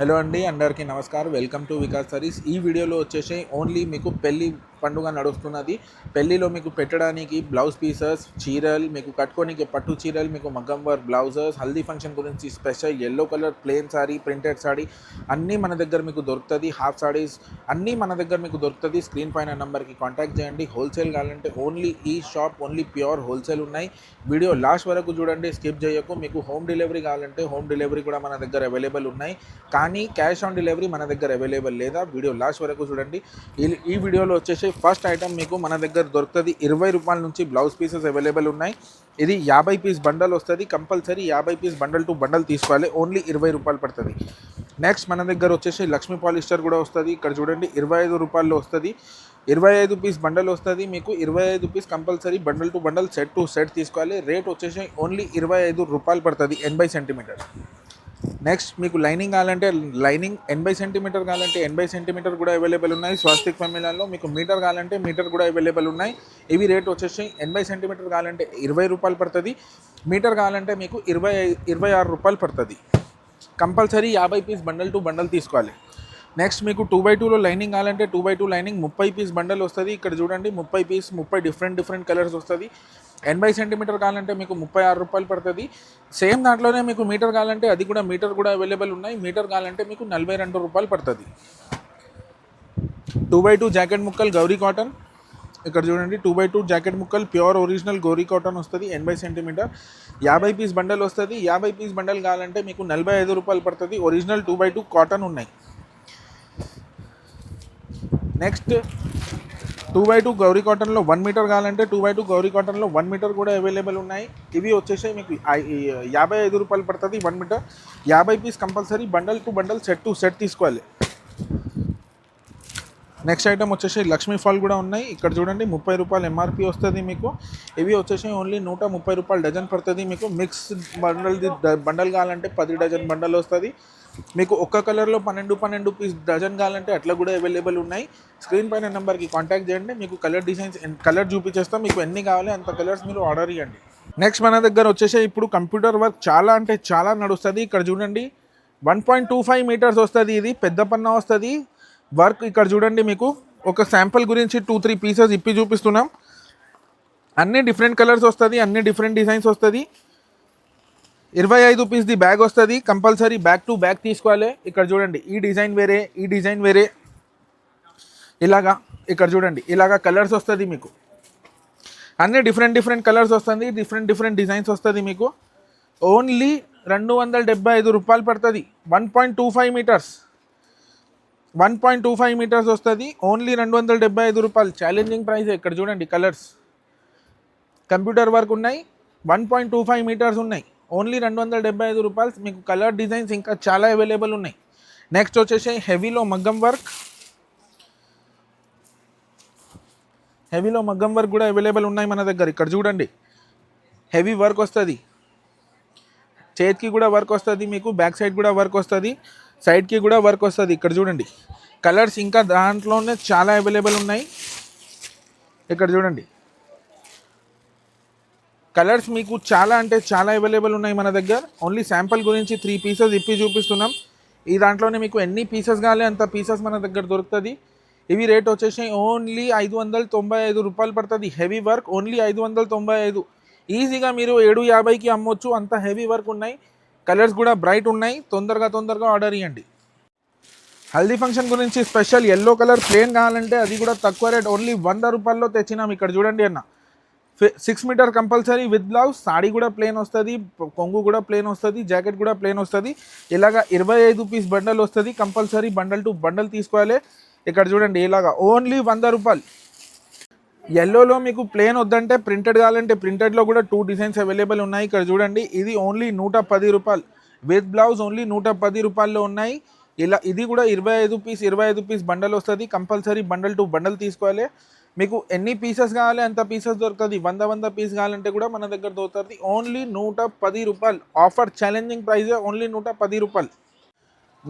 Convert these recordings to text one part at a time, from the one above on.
Hello అండి అందరికీ నమస్కారం. వెల్కమ్ టు వికాస్ సరీస్ ఈ వీడియోలో వచ్చేసి ఓన్లీ మీకు పెళ్ళి పండుగ నడుస్తున్నది. పెళ్ళిలో మీకు పెట్టడానికి బ్లౌజ్ పీసెస్ చీరలు మీకు కట్టుకోనికి పట్టు చీరలు మీకు మగ్గం వర్క్ బ్లౌజెస్ హల్దీ ఫంక్షన్ గురించి special yellow colour plain sari printed sari అన్నీ మన దగ్గర మీకు దొరుకుతుంది. హాఫ్ సారీస్ అన్నీ మన దగ్గర మీకు దొరుకుతుంది. స్క్రీన్ పైన నెంబర్కి కాంటాక్ట్ చేయండి. హోల్సేల్ కావాలంటే ఓన్లీ ఈ షాప్ ఓన్లీ ప్యూర్ హోల్సేల్ ఉన్నాయి. వీడియో లాస్ట్ వరకు చూడండి. స్కిప్ చేయకు. మీకు హోమ్ డెలివరీ కావాలంటే హోమ్ డెలివరీ కూడా మన దగ్గర అవైలబుల్ ఉన్నాయి. కానీ క్యాష్ ఆన్ డెలివరీ మన దగ్గర అవైలబుల్ లేదా? వీడియో లాస్ట్ వరకు చూడండి. ఈ వీడియోలో వచ్చేసి ఫస్ట్ ఐటమ్ మీకు మన దగ్గర దొరుకుతుంది. ఇరవై రూపాయల నుంచి బ్లౌజ్ పీసెస్ అవైలబుల్ ఉన్నాయి. ఇది యాభై పీస్ బండల్ వస్తుంది. కంపల్సరీ యాభై పీస్ బండల్ టు బండల్ తీసుకోవాలి. ఓన్లీ ఇరవై రూపాయలు పడుతుంది. నెక్స్ట్ మన దగ్గర వచ్చేసి లక్ష్మీ పాలిస్టర్ కూడా వస్తుంది. ఇక్కడ చూడండి ఇరవై ఐదు రూపాయల్లో వస్తుంది. ఇరవై ఐదు పీస్ బండల్ వస్తుంది. మీకు ఇరవై ఐదు piece compulsory bundle to bundle set to set తీసుకోవాలి. రేట్ వచ్చేసి ఓన్లీ ఇరవై ఐదు రూపాయలు పడుతుంది. ఎనభై సెంటీమీటర్ నెక్స్ట్ మీకు లైనింగ్ కావాలంటే లైనింగ్ ఎనభై సెంటీమీటర్ కావాలంటే ఎనభై సెంటీమీటర్ కూడా అవైలబుల్ ఉన్నాయి. స్వాస్తిక్ ఫెమిలాలో మీకు మీటర్ కావాలంటే మీటర్ కూడా అవైలబుల్ ఉన్నాయి. ఇవి రేట్ వచ్చేసి ఎనభై సెంటీమీటర్ కావాలంటే ఇరవై రూపాయలు పడుతుంది. మీటర్ కావాలంటే మీకు ఇరవై ఇరవై ఆరు రూపాయలు పడుతుంది. కంపల్సరీ యాభై పీస్ బండల్ టు బండల్ తీసుకోవాలి. నెక్స్ట్ మీకు టూ బై టూలో లైనింగ్ కావాలంటే టూ బై టూ లైనింగ్ ముప్పై పీస్ బండల్ వస్తుంది. ఇక్కడ చూడండి ముప్పై పీస్ ముప్పై డిఫరెంట్ డిఫరెంట్ కలర్స్ వస్తుంది. ఎనభై సెంటీమీటర్ కావాలంటే మీకు ముప్పై ఆరు రూపాయలు పడుతుంది. సేమ్ దాంట్లోనే మీకు మీటర్ కావాలంటే అది కూడా మీటర్ కూడా అవైలబుల్ ఉన్నాయి. మీటర్ కావాలంటే మీకు నలభై రెండు రూపాయలు పడుతుంది. టూ బై టూ జాకెట్ ముక్కలు గౌరీ కాటన్. ఇక్కడ చూడండి టూ బై టూ జాకెట్ ముక్కలు ప్యూర్ ఒరిజినల్ గౌరీ కాటన్ వస్తుంది ఎనభై సెంటీమీటర్ యాభై పీస్ బండల్ వస్తుంది. యాభై పీస్ బండల్ కావాలంటే మీకు నలభై ఐదు రూపాయలు పడుతుంది. Original two by two cotton ఉన్నాయి. Next two by two Gauri కాటన్లో వన్ మీటర్ కావాలంటే టూ బై టూ గౌరీ కాటన్లో వన్ మీటర్ కూడా అవైలబుల్ ఉన్నాయి. ఇవి వచ్చేసి మీకు యాభై ఐదు రూపాయలు పడుతుంది వన్ మీటర్. యాభై piece compulsory bundle to bundle set to set తీసుకోవాలి. నెక్స్ట్ ఐటమ్ వచ్చేసి లక్ష్మీ ఫాల్ కూడా ఉన్నాయి. ఇక్కడ చూడండి ముప్పై రూపాయలు ఎంఆర్పి వస్తుంది మీకు. ఇవి వచ్చేసి ఓన్లీ నూట ముప్పై రూపాయలు డజన్ పడుతుంది మీకు. మిక్స్ బండల్ బండల్ కావాలంటే పది డజన్ బండల్ వస్తుంది. మీకు ఒక్క కలర్లో పన్నెండు పన్నెండు పీస్ డజన్ కావాలంటే అట్లా కూడా అవైలబుల్ ఉన్నాయి. స్క్రీన్ పైన నెంబర్కి కాంటాక్ట్ చేయండి. మీకు కలర్ డిజైన్స్ కలర్ చూపించేస్తాం. మీకు ఎన్ని కావాలి అంత కలర్స్ మీరు ఆర్డర్ ఇవ్వండి నెక్స్ట్ మన దగ్గర వచ్చేసి ఇప్పుడు కంప్యూటర్ వర్క్ చాలా అంటే చాలా నడుస్తుంది. ఇక్కడ చూడండి. One point two five metres వస్తుంది ఇది. పెద్ద పన్న వస్తుంది. వర్క్ ఇక్కడ చూడండి మీకు. ఒక శాంపుల్ గురించి టూ త్రీ పీసెస్ ఇప్పి చూపిస్తున్నాం. అన్ని డిఫరెంట్ కలర్స్ వస్తుంది. అన్ని డిఫరెంట్ డిజైన్స్ వస్తుంది. ఇరవై ఐదు పీస్ది బ్యాగ్ వస్తుంది. కంపల్సరీ బ్యాక్ టు బ్యాక్ తీసుకోవాలి. ఇక్కడ చూడండి ఈ డిజైన్ వేరే ఈ డిజైన్ వేరే. ఇలాగా ఇక్కడ చూడండి ఇలాగా కలర్స్ వస్తుంది మీకు. అన్నీ డిఫరెంట్ డిఫరెంట్ కలర్స్ వస్తుంది డిఫరెంట్ డిఫరెంట్ డిజైన్స్ వస్తుంది మీకు. ఓన్లీ రెండు వందల డెబ్బై ఐదు రూపాయలు పడుతుంది. One point two five metres one point two five metres వస్తుంది. ఓన్లీ రెండు వందల డెబ్బై ఐదు రూపాయలు. ఛాలెంజింగ్ ప్రైస్ ఇక్కడ చూడండి కలర్స్ కంప్యూటర్ వర్క్ ఉన్నాయి. One point two five metres ఉన్నాయి. ఓన్లీ రెండు వందల డెబ్బై ఐదు రూపాయలు. మీకు కలర్ డిజైన్స్ ఇంకా చాలా అవైలబుల్ ఉన్నాయి. నెక్స్ట్ వచ్చేసి హెవీలో మగ్గం వర్క్. హెవీలో మగ్గం వర్క్ కూడా అవైలబుల్ ఉన్నాయి మన దగ్గర. ఇక్కడ చూడండి. హెవీ వర్క్ వస్తుంది. చేతికి కూడా వర్క్ వస్తుంది మీకు బ్యాక్ సైడ్ కూడా వర్క్ వస్తుంది సైడ్కి కూడా వర్క్ వస్తుంది. ఇక్కడ చూడండి. కలర్స్ ఇంకా దాంట్లోనే చాలా అవైలబుల్ ఉన్నాయి. ఇక్కడ చూడండి. కలర్స్ మీకు చాలా అంటే చాలా అవైలబుల్ ఉన్నాయి మన దగ్గర. ఓన్లీ శాంపుల్ గురించి త్రీ పీసెస్ ఇప్పి చూపిస్తున్నాం. ఈ దాంట్లోనే మీకు ఎన్ని పీసెస్ కావాలి అంత పీసెస్ మన దగ్గర దొరుకుతుంది. ఇవి రేట్ వచ్చేసి ఓన్లీ ఐదు వందల తొంభై ఐదు రూపాయలు పడుతుంది. హెవీ వర్క్ ఓన్లీ ఐదు వందల తొంభై ఐదు. ఈజీగా మీరు ఏడు యాభైకి అమ్మొచ్చు. అంత హెవీ వర్క్ ఉన్నాయి. కలర్స్ కూడా బ్రైట్ ఉన్నాయి. తొందరగా తొందరగా ఆర్డర్ ఇవ్వండి హల్దీ ఫంక్షన్ గురించి స్పెషల్ ఎల్లో కలర్ ప్లేన్ కావాలంటే అది కూడా తక్కువ రేట్ ఓన్లీ వంద రూపాయల్లో తెచ్చినాం ఇక్కడ చూడండి అన్న. Six metre compulsory with blouse sari కూడా ప్లేన్ వస్తుంది కొంగు కూడా ప్లేన్ వస్తుంది జాకెట్ కూడా ప్లేన్ వస్తుంది ఇలాగ ఇరవై ఐదు పీస్ బండల్ వస్తుంది కంపల్సరీ బండల్ టు బండల్ తీసుకోవాలి. ఇక్కడ చూడండి ఇలాగా ఓన్లీ వంద రూపాయలు. ఎల్లోలో మీకు ప్లేన్ వద్దంటే ప్రింటెడ్ కావాలంటే ప్రింటెడ్లో కూడా టూ డిజైన్స్ అవైలబుల్ ఉన్నాయి. ఇక్కడ చూడండి ఇది ఓన్లీ నూట పది రూపాయలు. విత్ బ్లౌజ్ ఓన్లీ నూట పది రూపాయల్లో ఉన్నాయి. ఇలా ఇది కూడా ఇరవై ఐదు పీస్ ఇరవై ఐదు పీస్ బండల్ వస్తుంది. కంపల్సరీ బండల్ టు బండల్ తీసుకోవాలి. మీకు ఎన్ని పీసెస్ కావాలి అంత పీసెస్ దొరుకుతుంది. వంద వంద పీస్ కావాలంటే కూడా మన దగ్గర దొరుకుతుంది. ఓన్లీ నూట పది రూపాయలు. ఆఫర్ ఛాలెంజింగ్ ప్రైస్ ఓన్లీ నూట పది రూపాయలు.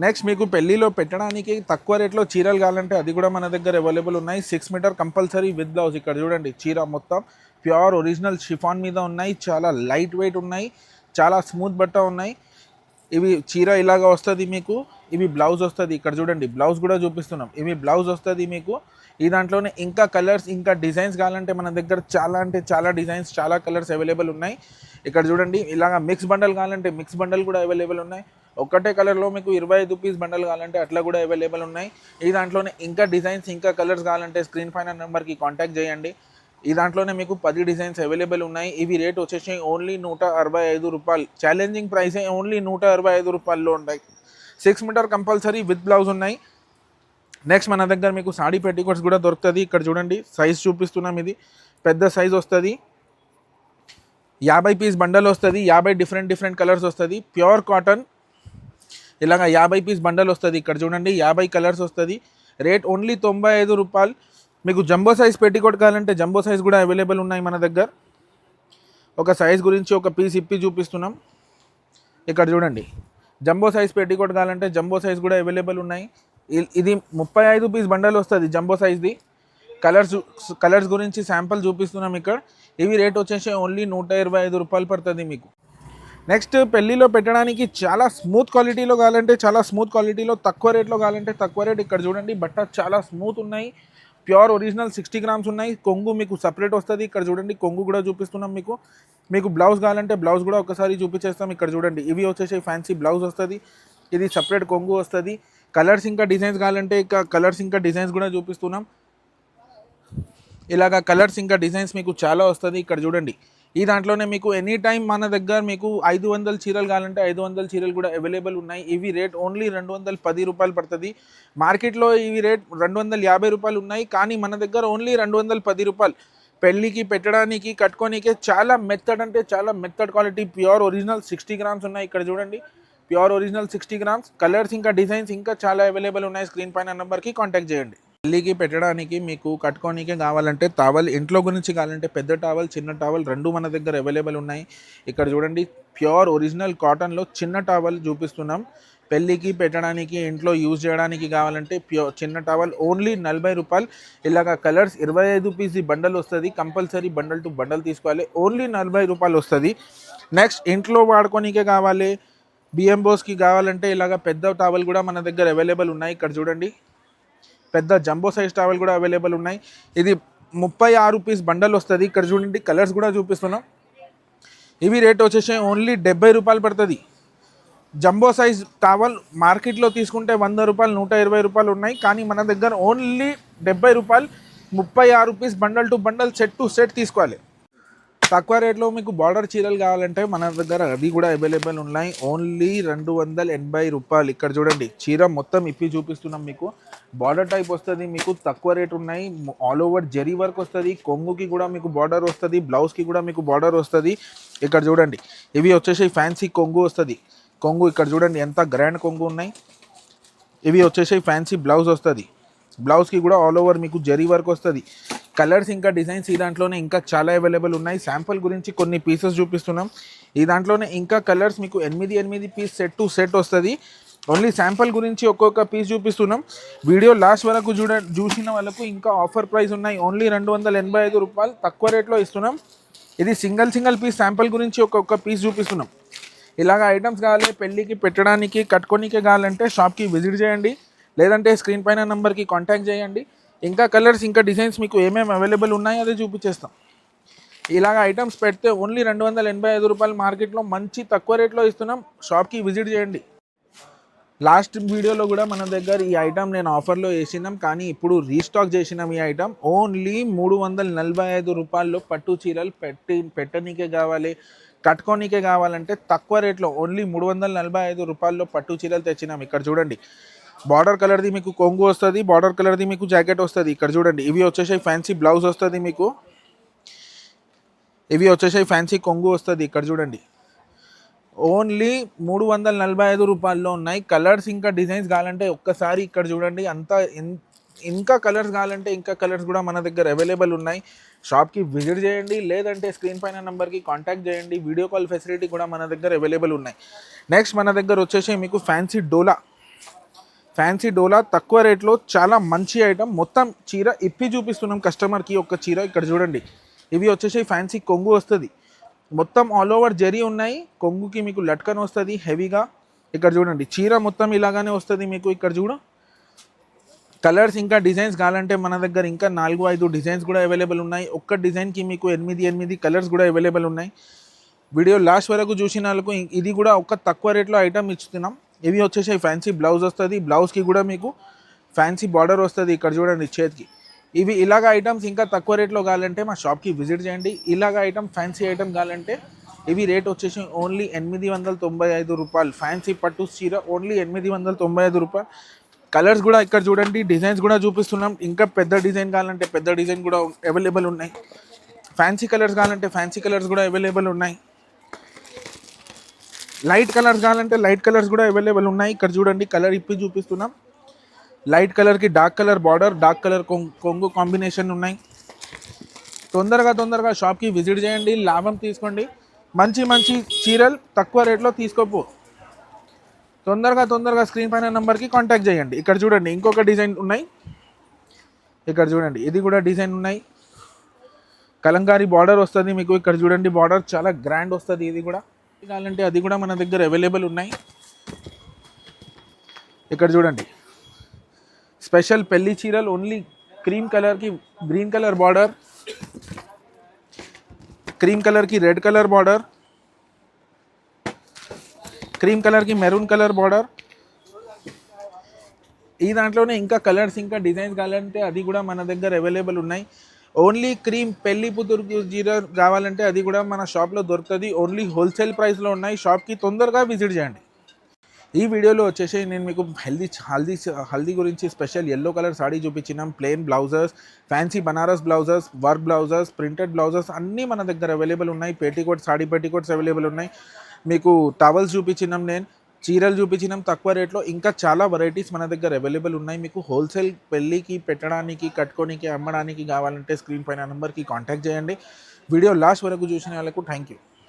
నెక్స్ట్ మీకు పెళ్ళిలో పెట్టడానికి తక్కువ రేట్లో చీరలు కావాలంటే అది కూడా మన దగ్గర అవైలబుల్ ఉన్నాయి. Six metre compulsory with blouse ఇక్కడ చూడండి. చీర మొత్తం ప్యూర్ ఒరిజినల్ షిఫాన్ మీద ఉన్నాయి. చాలా లైట్ వెయిట్ ఉన్నాయి. చాలా స్మూత్ బట్ట ఉన్నాయి. ఇవి చీర ఇలాగ వస్తుంది మీకు. ఇవి బ్లౌజ్ వస్తుంది. ఇక్కడ చూడండి. బ్లౌజ్ కూడా చూపిస్తున్నాం. ఇవి బ్లౌజ్ వస్తుంది మీకు ఈ దాంట్లోనే ఇంకా కలర్స్ ఇంకా డిజైన్స్ కావాలంటే మన దగ్గర చాలా అంటే చాలా డిజైన్స్ చాలా కలర్స్ అవైలబుల్ ఉన్నాయి. ఇక్కడ చూడండి ఇలాగ మిక్స్ బండల్ కావాలంటే మిక్స్ బండల్ కూడా అవైలబుల్ ఉన్నాయి. ఒక్కటే కలర్లో మీకు ఇరవై ఐదు పీస్ బండల్ కావాలంటే అట్లా కూడా అవైలబుల్ ఉన్నాయి. ఈ దాంట్లోనే ఇంకా డిజైన్స్ ఇంకా కలర్స్ కావాలంటే స్క్రీన్ పైన నెంబర్కి కాంటాక్ట్ చేయండి. ఈ దాంట్లోనే మీకు పది డిజైన్స్ అవైలబుల్ ఉన్నాయి. ఇవి రేట్ వచ్చేసి ఓన్లీ నూట అరవై ఐదు రూపాయలు. ఛాలెంజింగ్ ప్రైసే ఓన్లీ నూట అరవై ఐదు రూపాయల్లో ఉంటాయి. Six metre compulsory with blouse ఉన్నాయి. నెక్స్ట్ మన దగ్గర మీకు సాడీ పెట్టికోట్స్ కూడా దొరుకుతుంది. ఇక్కడ చూడండి సైజ్ చూపిస్తున్నాం ఇది. పెద్ద సైజ్ వస్తుంది. యాభై పీస్ బండల్ వస్తుంది. యాభై డిఫరెంట్ డిఫరెంట్ కలర్స్ వస్తుంది. ప్యూర్ కాటన్ ఇలాగ యాభై పీస్ బండల్ వస్తుంది ఇక్కడ చూడండి. యాభై కలర్స్ వస్తుంది. రేట్ ఓన్లీ తొంభై ఐదు రూపాయలు. మీకు జంబో సైజ్ పెట్టికోట్ కావాలంటే జంబో సైజ్ కూడా అవైలబుల్ ఉన్నాయి మన దగ్గర. ఒక సైజ్ గురించి ఒక పీస్ ఇప్పి చూపిస్తున్నాం. ఇక్కడ చూడండి. జంబో సైజ్ పెట్టికోట్ కావాలంటే జంబో సైజ్ కూడా అవైలబుల్ ఉన్నాయి. ఇది ముప్పై ఐదు పీస్ బండల్ వస్తుంది జంబో సైజ్ది కలర్స్ కలర్స్ గురించి శాంపుల్ చూపిస్తున్నాం ఇక్కడ. ఇవి రేట్ వచ్చేసి ఓన్లీ నూట ఇరవై ఐదు రూపాయలు పడుతుంది మీకు. నెక్స్ట్ పెళ్ళిలో పెట్టడానికి చాలా స్మూత్ క్వాలిటీలో కావాలంటే చాలా స్మూత్ క్వాలిటీలో తక్కువ రేట్లో కావాలంటే తక్కువ రేట్ ఇక్కడ చూడండి. బట్ట చాలా స్మూత్ ఉన్నాయి. ప్యూర్ ఒరిజినల్ సిక్స్టీ గ్రామ్స్ ఉన్నాయి. కొంగు మీకు సపరేట్ వస్తుంది. ఇక్కడ చూడండి కొంగు కూడా చూపిస్తున్నాం మీకు. మీకు బ్లౌజ్ కావాలంటే బ్లౌజ్ కూడా ఒకసారి చూపించేస్తాం. ఇక్కడ చూడండి ఇవి వచ్చేసి ఫ్యాన్సీ బ్లౌజ్ వస్తుంది. ఇది సపరేట్ కొంగు వస్తుంది. కలర్స్ ఇంకా డిజైన్స్ కావాలంటే ఇంకా కలర్స్ ఇంకా డిజైన్స్ కూడా చూపిస్తున్నాం. ఇలాగ కలర్స్ ఇంకా డిజైన్స్ మీకు చాలా వస్తుంది ఇక్కడ చూడండి. ఈ దాంట్లోనే మీకు ఎనీ టైం మన దగ్గర మీకు ఐదు వందల చీరలు కావాలంటే ఐదు వందల చీరలు కూడా అవైలబుల్ ఉన్నాయి. ఇవి రేట్ ఓన్లీ రెండు వందల పది రూపాయలు పడుతుంది. మార్కెట్లో ఇవి రేట్ రెండు వందల యాభై రూపాయలు ఉన్నాయి. కానీ మన దగ్గర ఓన్లీ రెండు వందల పది రూపాయలు. పెళ్ళికి పెట్టడానికి కట్టుకోనికే చాలా మెత్తడ్ అంటే చాలా మెత్తడ్ quality pure original sixty grams ఉన్నాయి ఇక్కడ చూడండి. Pure original sixty grams. Colours ఇంకా డిజైన్స్ ఇంకా చాలా అవైలబుల్ ఉన్నాయి. స్క్రీన్ పైన నెంబర్కి కాంటాక్ట్ చేయండి. పెళ్ళికి పెట్టడానికి మీకు కట్టుకోనికే కావాలంటే టవల్ ఇంట్లో గురించి కావాలంటే పెద్ద టవల్ చిన్న టవల్ రెండు మన దగ్గర అవైలబుల్ ఉన్నాయి. ఇక్కడ చూడండి ప్యూర్ ఒరిజినల్ కాటన్లో చిన్న టవల్ చూపిస్తున్నాం. పెళ్ళికి పెట్టడానికి ఇంట్లో యూజ్ చేయడానికి కావాలంటే ప్యూర్ చిన్న టవల్ ఓన్లీ నలభై రూపాయలు. ఇలాగ కలర్స్ ఇరవై ఐదు పీసీ బండల్ వస్తుంది. కంపల్సరీ బండల్ టు బండల్ తీసుకోవాలి. ఓన్లీ నలభై రూపాయలు వస్తుంది. నెక్స్ట్ ఇంట్లో వాడుకోనికే కావాలి. బియ్యం బోస్కి కావాలంటే ఇలాగ పెద్ద టవల్ కూడా మన దగ్గర అవైలబుల్ ఉన్నాయి. ఇక్కడ చూడండి. పెద్ద జంబో సైజ్ టవల్ కూడా అవైలబుల్ ఉన్నాయి. ఇది ముప్పై ఆరు పీస్ బండల్ వస్తుంది. ఇక్కడ చూడండి కలర్స్ కూడా చూపిస్తున్నాం. ఇవి రేట్ వచ్చేసి ఓన్లీ డెబ్బై రూపాయలు పడుతుంది. జంబో సైజ్ టవల్ మార్కెట్లో తీసుకుంటే వంద రూపాయలు నూట ఇరవై రూపాయలు ఉన్నాయి. కానీ మన దగ్గర ఓన్లీ డెబ్బై రూపాయలు ముప్పై ఆరు piece bundle to bundle set to set తీసుకోవాలి. తక్కువ రేట్లో మీకు బార్డర్ చీరలు కావాలంటే మన దగ్గర అవి కూడా అవైలబుల్ ఉన్నాయి. ఓన్లీ రెండు వందల ఎనభై రూపాయలు. ఇక్కడ చూడండి చీర మొత్తం ఇప్పి చూపిస్తున్నాం మీకు. బార్డర్ టైప్ వస్తుంది మీకు తక్కువ రేట్ ఉన్నాయి. ఆల్ ఓవర్ జరీ వర్క్ వస్తుంది కొంగుకి కూడా మీకు బార్డర్ వస్తుంది బ్లౌజ్కి కూడా మీకు బార్డర్ వస్తుంది. ఇక్కడ చూడండి ఇవి వచ్చేసి ఫ్యాన్సీ కొంగు వస్తుంది. కొంగు ఇక్కడ చూడండి ఎంత గ్రాండ్ కొంగు ఉన్నాయి. ఇవి వచ్చేసి ఫ్యాన్సీ బ్లౌజ్ వస్తుంది. బ్లౌజ్కి కూడా ఆల్ ఓవర్ మీకు జరీ వర్క్ వస్తుంది. కలర్స్ ఇంకా డిజైన్స్ ఈ దాంట్లోనే ఇంకా చాలా అవైలబుల్ ఉన్నాయి. శాంపుల్ గురించి కొన్ని పీసెస్ చూపిస్తున్నాం. ఈ దాంట్లోనే ఇంకా కలర్స్ మీకు ఎనిమిది ఎనిమిది పీస్ సెట్ టు సెట్ వస్తుంది. ఓన్లీ శాంపుల్ గురించి ఒక్కొక్క పీస్ చూపిస్తున్నాం. వీడియో లాస్ట్ వరకు చూడ చూసిన వాళ్ళకు ఇంకా ఆఫర్ ప్రైస్ ఉన్నాయి. ఓన్లీ రెండు వందల ఎనభై ఐదు రూపాయలు తక్కువ రేట్లో ఇస్తున్నాం. ఇది సింగిల్ సింగిల్ పీస్ శాంపుల్ గురించి ఒక్కొక్క పీస్ చూపిస్తున్నాం. ఇలాగ ఐటమ్స్ కావాలి పెళ్ళికి పెట్టడానికి కట్టుకోనికే కావాలంటే షాప్కి విజిట్ చేయండి. లేదంటే స్క్రీన్ పైన నెంబర్కి కాంటాక్ట్ చేయండి. ఇంకా కలర్స్ ఇంకా డిజైన్స్ మీకు ఏమేమి అవైలబుల్ ఉన్నాయో అదే చూపించేస్తాం. ఇలాగ ఐటమ్స్ పెడితే ఓన్లీ రెండు వందల ఎనభై ఐదు రూపాయలు మార్కెట్లో మంచి తక్కువ రేట్లో ఇస్తున్నాం. షాప్కి విజిట్ చేయండి. లాస్ట్ వీడియోలో కూడా మన దగ్గర ఈ ఐటమ్ నేను ఆఫర్లో వేసినాం. కానీ ఇప్పుడు రీస్టాక్ చేసినాం ఈ ఐటమ్ ఓన్లీ మూడు వందల నలభై ఐదు రూపాయల్లో పట్టు చీరలు పెట్టి పెట్టనీకే కావాలి కట్టుకోనీకే కావాలంటే తక్కువ రేట్లో ఓన్లీ మూడు వందల నలభై ఐదు రూపాయల్లో పట్టు చీరలు తెచ్చినాం. ఇక్కడ చూడండి. బార్డర్ కలర్ది మీకు కొంగు వస్తుంది బార్డర్ కలర్ది మీకు జాకెట్ వస్తుంది. ఇక్కడ చూడండి ఇవి వచ్చేసి ఫ్యాన్సీ బ్లౌజ్ వస్తుంది మీకు. ఇవి వచ్చేసి ఫ్యాన్సీ కొంగు వస్తుంది ఇక్కడ చూడండి. ఓన్లీ మూడు వందల నలభై ఐదు రూపాయల్లో ఉన్నాయి. కలర్స్ ఇంకా డిజైన్స్ కావాలంటే ఒక్కసారి ఇక్కడ చూడండి. అంతా ఇంకా కలర్స్ కావాలంటే ఇంకా కలర్స్ కూడా మన దగ్గర అవైలబుల్ ఉన్నాయి. షాప్కి విజిట్ చేయండి లేదంటే స్క్రీన్ పైన నెంబర్కి కాంటాక్ట్ చేయండి. వీడియో కాల్ ఫెసిలిటీ కూడా మన దగ్గర అవైలబుల్ ఉన్నాయి. నెక్స్ట్ మన దగ్గర వచ్చేసి మీకు ఫ్యాన్సీ డోలా ఫ్యాన్సీ డోలా తక్కువ రేట్లో చాలా మంచి ఐటమ్ మొత్తం చీర ఇప్పి చూపిస్తున్నాం కస్టమర్కి ఒక చీర ఇక్కడ చూడండి. ఇవి వచ్చేసి ఫ్యాన్సీ కొంగు వస్తుంది. మొత్తం ఆల్ ఓవర్ జరీ ఉన్నాయి. కొంగుకి మీకు లట్కన్ వస్తుంది హెవీగా ఇక్కడ చూడండి చీర మొత్తం ఇలాగానే వస్తుంది మీకు ఇక్కడ చూడు. కలర్స్ ఇంకా డిజైన్స్ కావాలంటే మన దగ్గర ఇంకా నాలుగు ఐదు డిజైన్స్ కూడా అవైలబుల్ ఉన్నాయి. ఒక్క డిజైన్కి మీకు ఎనిమిది ఎనిమిది కలర్స్ కూడా అవైలబుల్ ఉన్నాయి. వీడియో లాస్ట్ వరకు చూసిన వాళ్ళకు ఇది కూడా ఒక్క తక్కువ రేట్లో ఐటమ్ ఇస్తున్నాం. ఇవి వచ్చేసి ఫ్యాన్సీ బ్లౌజ్ వస్తుంది. బ్లౌజ్కి కూడా మీకు ఫ్యాన్సీ బార్డర్ వస్తుంది ఇక్కడ చూడండి చేతికి. ఇవి ఇలాగ ఐటమ్స్ ఇంకా తక్కువ రేట్లో కావాలంటే మా షాప్కి విజిట్ చేయండి. ఇలాగ ఐటమ్ ఫ్యాన్సీ ఐటమ్ కావాలంటే ఇవి రేట్ వచ్చేసి ఓన్లీ ఎనిమిది వందల తొంభై ఐదు రూపాయలు. ఫ్యాన్సీ పట్టు చీర ఓన్లీ ఎనిమిది వందల తొంభై ఐదు రూపాయలు. కలర్స్ కూడా ఇక్కడ చూడండి డిజైన్స్ కూడా చూపిస్తున్నాం. ఇంకా పెద్ద డిజైన్ కావాలంటే పెద్ద డిజైన్ కూడా అవైలబుల్ ఉన్నాయి. ఫ్యాన్సీ కలర్స్ కావాలంటే ఫ్యాన్సీ కలర్స్ కూడా అవైలబుల్ ఉన్నాయి. లైట్ కలర్స్ కావాలంటే లైట్ కలర్స్ కూడా అవైలబుల్ ఉన్నాయి. ఇక్కడ చూడండి కలర్ ఇప్పి చూపిస్తున్నాం. లైట్ కలర్కి dark colour border dark colour కొంగు కాంబినేషన్ ఉన్నాయి. తొందరగా తొందరగా షాప్కి విజిట్ చేయండి లాభం తీసుకోండి. మంచి మంచి చీరలు తక్కువ రేట్లో తీసుకోపో. తొందరగా తొందరగా స్క్రీన్ పైన నెంబర్కి కాంటాక్ట్ చేయండి. ఇక్కడ చూడండి ఇంకొక డిజైన్ ఉన్నాయి. ఇక్కడ చూడండి ఇది కూడా డిజైన్ ఉన్నాయి. కలంకారీ బార్డర్ వస్తుంది మీకు. ఇక్కడ చూడండి బార్డర్ చాలా గ్రాండ్ వస్తుంది ఇది కూడా. కావాలంటే అది కూడా మన దగ్గర అవైలబుల్ ఉన్నాయి. ఇక్కడ చూడండి. స్పెషల్ పెళ్ళి చీరలు ఓన్లీ క్రీమ్ కలర్కి గ్రీన్ కలర్ బార్డర్ క్రీమ్ కలర్కి రెడ్ కలర్ బార్డర్ క్రీమ్ కలర్కి మెరూన్ కలర్ బార్డర్. ఈ దాంట్లోనే ఇంకా కలర్స్ ఇంకా డిజైన్స్ కావాలంటే అది కూడా మన దగ్గర అవైలబుల్ ఉన్నాయి. ఓన్లీ క్రీమ్ పెళ్ళి పుత్తూరు జీరో కావాలంటే అది కూడా మన షాప్లో దొరుకుతుంది. ఓన్లీ హోల్సేల్ ప్రైస్లో ఉన్నాయి. షాప్కి తొందరగా విజిట్ చేయండి. ఈ వీడియోలో వచ్చేసి నేను మీకు హెల్దీ హల్దీ హల్దీ గురించి special yellow colour saree చూపించినాం. Plain blouses fancy Banaras blouses work blouses printed blouses అన్నీ మన దగ్గర అవైలబుల్ ఉన్నాయి. పేటీకోట్ సాడీ పేటీకోట్స్ అవైలబుల్ ఉన్నాయి. మీకు టవల్స్ చూపించినాం నేను. చీరలు చూపించినాం తక్కువ రేట్లో. ఇంకా చాలా వెరైటీస్ మన దగ్గర అవైలబుల్ ఉన్నాయి. మీకు హోల్సేల్ పెళ్ళికి పెట్టడానికి కట్టుకోనికి అమ్మడానికి కావాలంటే స్క్రీన్ పైన నెంబర్కి కాంటాక్ట్ చేయండి. వీడియో లాస్ట్ వరకు చూసిన వాళ్ళకు థ్యాంక్ యూ